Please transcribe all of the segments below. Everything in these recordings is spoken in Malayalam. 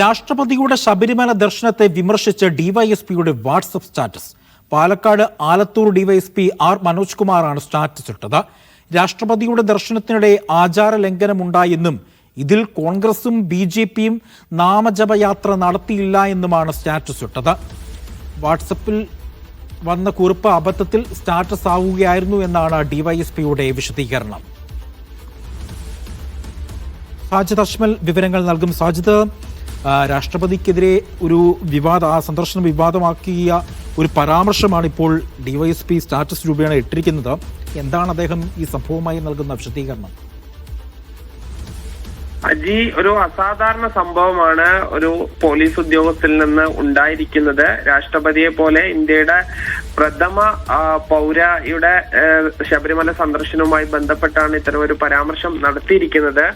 രാഷ്ട്രപതിയുടെ ശബരിമല ദർശനത്തെ വിമർശിച്ച് ഡിവൈഎസ്പിയുടെ WhatsApp status. Palakkad Alathur DYSP R Manoj കുമാറാണ് സ്റ്റാറ്റസ് ഇട്ടത്. രാഷ്ട്രപതിയുടെ ദർശനത്തിനിടെ ആചാര ലംഘനമുണ്ടായെന്നും ഇതിൽ കോൺഗ്രസും ബി ജെ പിയും നാമജപയാത്ര നടത്തിയില്ല എന്നുമാണ് സ്റ്റാറ്റസ് ഇട്ടത്. വാട്സപ്പിൽ വന്ന കുറിപ്പ് അബദ്ധത്തിൽ സ്റ്റാറ്റസ് ആവുകയായിരുന്നു എന്നാണ് ഡിവൈഎസ്പിയുടെ വിശദീകരണം. സാജിദ് അഷ്മൽ വിവരങ്ങൾ നൽകും. സാജിദ് രാഷ്ട്രപതിക്കെതിരെ ഒരു വിവാദ ആ സന്ദർശനം വിവാദമാക്കിയ ഒരു പരാമർശമാണ് ഇപ്പോൾ ഡിവൈഎസ്പി സ്റ്റാറ്റസ് രൂപേണ ഇട്ടിരിക്കുന്നത്. എന്താണ് അദ്ദേഹം ഈ സംഭവമായി നൽകുന്ന വിശദീകരണം? അജി ഒരു അസാധാരണ സംഭവമാണ് ഒരു പോലീസ് ഉദ്യോഗസ്ഥരിൽ നിന്ന് ഉണ്ടായിരിക്കുന്നത്. രാഷ്ട്രപതിയെ പോലെ ഇന്ത്യയുടെ പ്രഥമ പൗരയുടെ ശബരിമല സന്ദർശനവുമായി ബന്ധപ്പെട്ടാണ് ഇത്തരം ഒരു പരാമർശം നടത്തിയിരിക്കുന്നത്.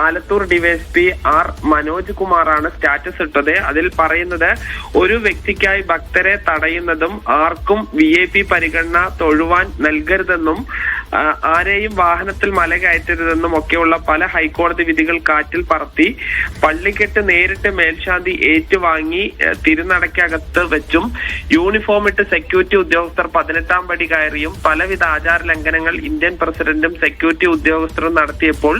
ആലത്തൂർ ഡിവൈഎസ്പി ആർ മനോജ് കുമാറാണ് സ്റ്റാറ്റസ് ഇട്ടത്. അതിൽ പറയുന്നത് ഒരു വ്യക്തിക്കായി ഭക്തരെ തടയുന്നതും ആർക്കും വി ഐ പി പരിഗണന തൊഴുവാൻ നൽകരുതെന്നും ആരെയും വാഹനത്തിൽ മല കയറ്റരുതെന്നും ഒക്കെയുള്ള പല ഹൈക്കോടതി വിധികൾ കാറ്റിൽ പറത്തി പള്ളിക്കെട്ട് നേരിട്ട് മേൽശാന്തി ഏറ്റുവാങ്ങി തിരുനടയ്ക്കകത്ത് വെച്ചും യൂണിഫോം ഇട്ട് സെക്യൂരിറ്റി ഉദ്യോഗസ്ഥർ പതിനെട്ടാം പടി കയറിയും പലവിധ ആചാര ലംഘനങ്ങൾ ഇന്ത്യൻ പ്രസിഡന്റും സെക്യൂരിറ്റി ഉദ്യോഗസ്ഥരും നടത്തിയപ്പോൾ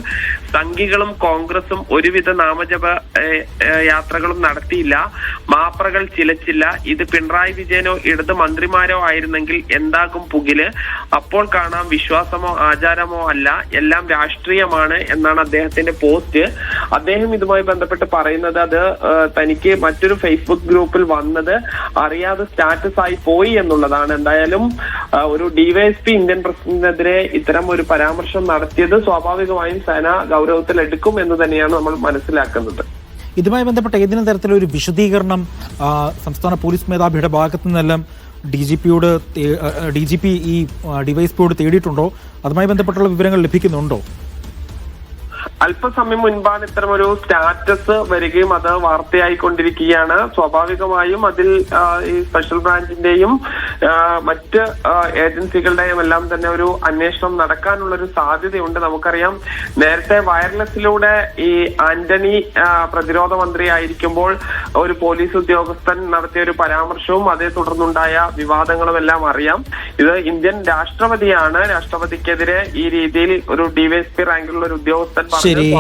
സംഘികളും കോൺഗ്രസും ഒരുവിധ നാമജപ യാത്രകളും നടത്തിയില്ല. മാപ്രകൾ ചിലച്ചില്ല. ഇത് പിണറായി വിജയനോ ഇടത് മന്ത്രിമാരോ ആയിരുന്നെങ്കിൽ എന്താകും പുകിൽ? അപ്പോൾ കാണാം വിശ്വാസമോ ആചാരമോ അല്ല. എല്ലാം രാഷ്ട്രീയമാണ് എന്നാണ് അദ്ദേഹത്തിന്റെ പോസ്റ്റ്. അദ്ദേഹം ഇതുമായി ബന്ധപ്പെട്ട് പറയുന്നത് അത് തനിക്ക് മറ്റൊരു ഫേസ്ബുക്ക് ഗ്രൂപ്പിൽ വന്നത് അറിയാതെ സ്റ്റാറ്റസ് ആയി പോയി എന്നുള്ളതാണ്. എന്തായാലും ഒരു ഡിവൈഎസ്പി ഇന്ത്യൻ പ്രസിഡന്റിനെതിരെ ഇത്തരം ഒരു പരാമർശം നടത്തിയത് സ്വാഭാവികമായും സേന ഗൗരവത്തിൽ എടുക്കും എന്ന് തന്നെയാണ് നമ്മൾ മനസ്സിലാക്കുന്നത്. ഇതുമായി ബന്ധപ്പെട്ട ഏതെങ്കിലും തരത്തിലൊരു വിശദീകരണം സംസ്ഥാന പോലീസ് മേധാവിയുടെ ഭാഗത്തു നിന്നെല്ലാം ഡി ജി പിയോട് ഡി ജി പി ഈ ഡിവൈസ് പിയോട് തേടിയിട്ടുണ്ടോ? അതുമായി ബന്ധപ്പെട്ടുള്ള വിവരങ്ങൾ ലഭിക്കുന്നുണ്ടോ? അല്പസമയം മുൻപാണ് ഇത്തരം ഒരു സ്റ്റാറ്റസ് വരികയും അത് വാർത്തയായിക്കൊണ്ടിരിക്കുകയാണ്. സ്വാഭാവികമായും അതിൽ ഈ സ്പെഷ്യൽ ബ്രാഞ്ചിന്റെയും മറ്റ് ഏജൻസികളുടെയും എല്ലാം തന്നെ ഒരു അന്വേഷണം നടക്കാനുള്ള ഒരു സാധ്യതയുണ്ട് നമുക്കറിയാം. നേരത്തെ വയർലെസ്സിലൂടെ ഈ ആന്റണി പ്രതിരോധ മന്ത്രി ആയിരിക്കുമ്പോൾ ഒരു പോലീസ് ഉദ്യോഗസ്ഥൻ നടത്തിയ ഒരു പരാമർശവും അതേ തുടർന്നുണ്ടായ വിവാദങ്ങളും എല്ലാം അറിയാം. ഇത് ഇന്ത്യൻ രാഷ്ട്രപതിയാണ്. രാഷ്ട്രപതിക്കെതിരെ ഈ രീതിയിൽ ഒരു ഡിവൈഎസ്പി റാങ്കിലുള്ള ഒരു ഉദ്യോഗസ്ഥൻ Terei.